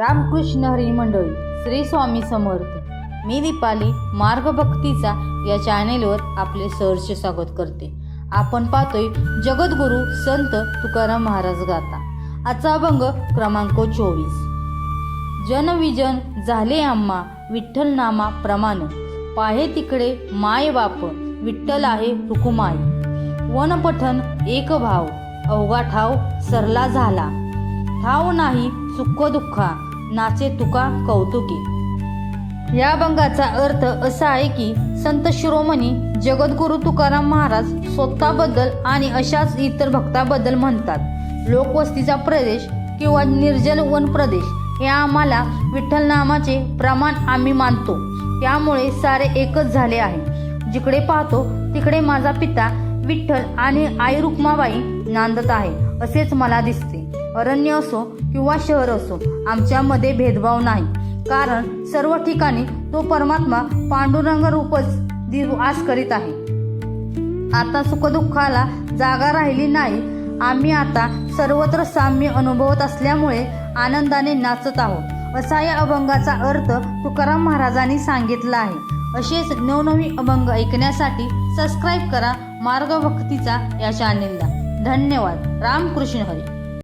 रामकृष्ण हरी मंडळी श्री स्वामी समर्थ. मी दीपाली मार्गभक्तीचा या चॅनेलवर आपले सहर्ष स्वागत करते. आपण पाहतोय जगद्गुरू संत तुकाराम महाराज गाथा. आजचा अभंग क्रमांक चोवीस. जनविजन झाले आम्हा विठ्ठल नामा प्रमाण. पाहे तिकडे माय बाप विठ्ठल आहे हुकुमाय. वनपठन एक भाव अवघा ठाव सरला झाला. ठाव नाही सुख दुःखा. नाचे तुका कौतुकी. या अभंगाचा अर्थ असा आहे की संत शिरोमणी जगद्गुरु तुकाराम महाराज स्वतःबद्दल आणि अशाच इतर भक्ताबद्दल म्हणतात. लोकवस्तीचा प्रदेश किंवा निर्जल वन प्रदेश हे आम्हाला विठ्ठल नामाचे प्रमाण आम्ही मानतो. त्यामुळे सारे एकच झाले आहे. जिकडे पाहतो तिकडे माझा पिता विठ्ठल आणि आई रुक्माबाई नांदत आहे असेच मला दिसते. अरण्य असो किंवा शहर असो आमच्यामध्ये भेदभाव नाही. कारण सर्व ठिकाणी तो परमात्मा पांडुरंग रूपच दिवास करीत आहे. आता सुखदुःखाला जागा राहिली नाही. आम्ही आता सर्वत्र साम्य अनुभवत असल्यामुळे आनंदाने नाचत आहोत. असा या अभंगाचा अर्थ तुकाराम महाराजांनी सांगितला आहे. असेच नवनवी अभंग ऐकण्यासाठी सबस्क्राईब करा मार्गभक्तीचा या चॅनेलला धन्यवाद. रामकृष्ण हरी.